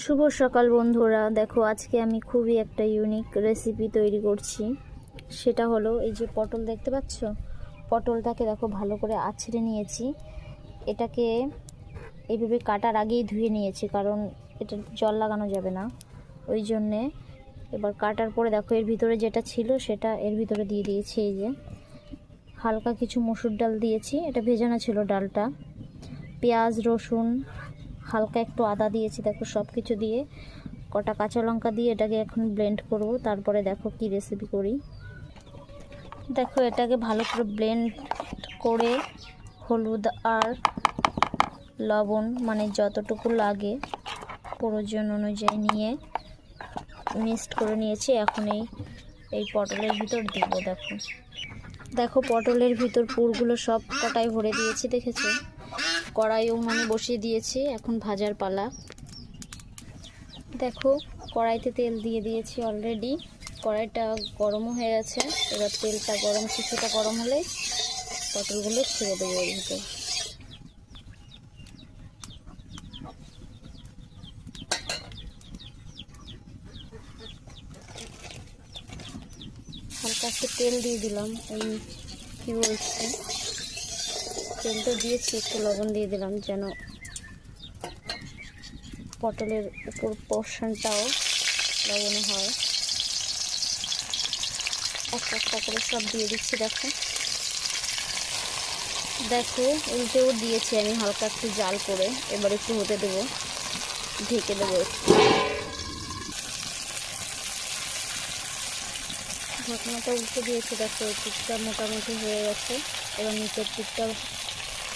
শুভ সকাল বন্ধুরা। দেখো, আজকে আমি খুবই একটা ইউনিক রেসিপি তৈরি করছি। সেটা হলো এই যে পটল, দেখতে পাচ্ছ? পটলটাকে দেখো ভালো করে আছড়ে নিয়েছি। এটাকে এইভাবে কাটার আগেই ধুয়ে নিয়েছি, কারণ এটা জল লাগানো যাবে না। ওই জন্যে এবার কাটার পরে দেখো, এর ভিতরে যেটা ছিল সেটা এর ভিতরে দিয়ে দিয়েছি এই যে। হালকা কিছু মসুর ডাল দিয়েছি। এটা ভেজানো ছিল ডালটা। পেঁয়াজ, রসুন হালকা একটু আদা দিয়েছি, দেখো সব কিছু দিয়ে। কটা কাঁচা লঙ্কা দিয়ে এটাকে এখন ব্লেন্ড করব, তারপরে দেখো কি রেসিপি করি। দেখো এটাকে ভালো করে ব্লেন্ড করে হলুদ আর লবণ মানে যতটুকু লাগে প্রয়োজন অনুযায়ী নিয়ে মিক্সড করে নিয়েছি। এখন এই এই পটলের ভিতর দিব, দেখো। দেখো পটলের ভিতর পুরগুলো সব কটাই ভরে দিয়েছি, দেখেছ? কড়াই মানে বসিয়ে দিয়েছি, এখন ভাজার পালা। দেখো, কড়াইতে তেল দিয়ে দিয়েছি অলরেডি কড়াইটা গরমও হয়ে গেছে, এবার তেলটা গরম, কিছুটা গরম হলে পটলগুলো ছেড়ে দেবো এর হালকা একটু তেল দিয়ে দিলাম এই কী বলছি? তেলটা দিয়েছি, একটু লবণ দিয়ে দিলাম যেন পটলের উপর পোর্শনটাও লবণে হয়। একটা একটা করে সব দিয়ে দিচ্ছি, দেখো। দেখো, উল্টেও দিয়েছি আমি হালকা একটু জাল করে, এবার একটু হতে দেবো, ঢেকে দেবো ঢাকনাটা উল্টে দিয়েছি, দেখো পিঠটা মোটামুটি হয়ে গেছে। এবার নিচের পিঠটা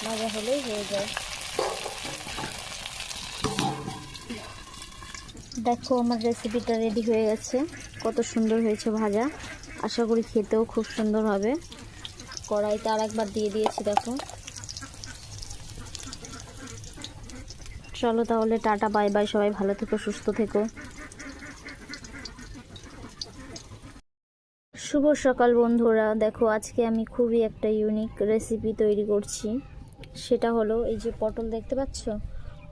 ভাজা হলেই হয়ে যায়। দেখো, আমার রেসিপিটা রেডি হয়ে গেছে। কত সুন্দর হয়েছে ভাজা। আশা করি খেতেও খুব সুন্দর হবে। কড়াইতে আর একবার দিয়ে দিয়েছি, দেখো। চলো তাহলে, টাটা, বাই বাই, সবাই ভালো থেকো, সুস্থ থেকো। শুভ সকাল, বন্ধুরা। দেখো, আজকে আমি খুবই একটা ইউনিক রেসিপি তৈরি করছি। সেটা হলো, এই যে পটল দেখতে পাচ্ছ?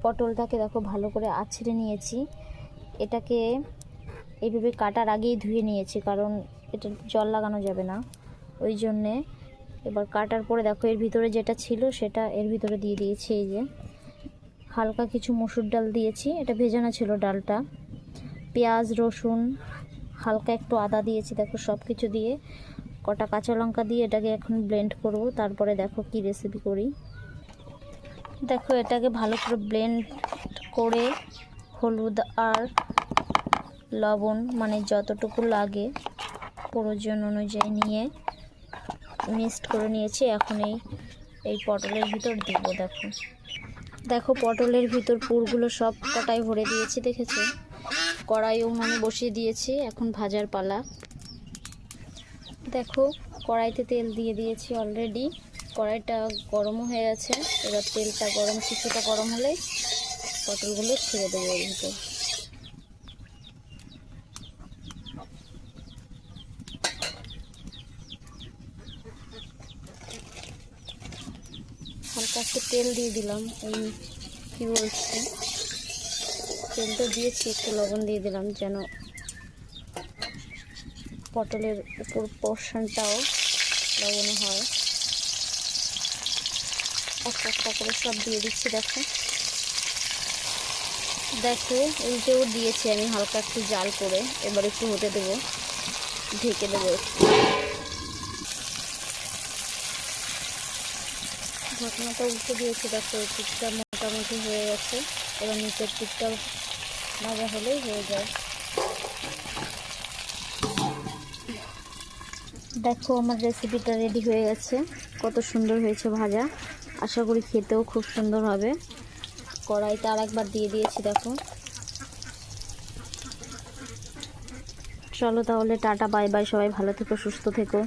পটলটাকে দেখো ভালো করে আছড়ে নিয়েছি। এটাকে এইভাবে কাটার আগেই ধুয়ে নিয়েছি, কারণ এটা জল লাগানো যাবে না। ওই জন্যে এবার কাটার পরে দেখো, এর ভিতরে যেটা ছিল সেটা এর ভিতরে দিয়ে দিয়েছি, এই যে। হালকা কিছু মসুর ডাল দিয়েছি, এটা ভেজানো ছিল ডালটা। পেঁয়াজ, রসুন, হালকা একটু আদা দিয়েছি, দেখো সব কিছু দিয়ে। কটা কাঁচা লঙ্কা দিয়ে এটাকে এখন ব্লেন্ড করব, তারপরে দেখো কি রেসিপি করি। দেখো, এটাকে ভালো করে ব্লেন্ড করে হলুদ আর লবণ মানে যতটুকু লাগে প্রয়োজন অনুযায়ী নিয়ে মিক্সড করে নিয়েছি। এখন এই এই পটলের ভিতর দিব, দেখো। দেখো, পটলের ভিতর পুরগুলো সব কটাই ভরে দিয়েছি, দেখেছ? কড়াইও মানে বসিয়ে দিয়েছি, এখন ভাজার পালা। দেখো, কড়াইতে তেল দিয়ে দিয়েছি অলরেডি কড়াইটা গরমও হয়ে গেছে। এবার তেলটা গরম কিছুটা গরম হলে পটলগুলো ছেড়ে দেবো এর ভিতর হালকা একটু তেল দিয়ে দিলাম এই কী বলছি? তেলটা দিয়েছি, একটু লবণ দিয়ে দিলাম যেন পটলের উপর পোর্শনটাও লবণে হয়। একটা একটা করে সব দিয়ে দিচ্ছি, দেখো। দেখো উল্টেও দিয়েছি, আমি হালকা একটু জাল করে এবার একটু হতে দেবো, ঢেকে দেবো ঢাকনাটা উল্টে দিয়েছি, দেখো পিঠটা মোটামুটি হয়ে গেছে। এবার নিচের পিঠটা ভাজা হলেই হয়ে যায়। দেখো, আমার রেসিপিটা রেডি হয়ে গেছে। কত সুন্দর হয়েছে ভাজা। আশা করি খেতেও খুব সুন্দর হবে। কড়াইতে আর একবার দিয়ে দিয়েছি, দেখো। চলো তাহলে টাটা, বাই বাই, সবাই ভালো থেকো, সুস্থ থেকো।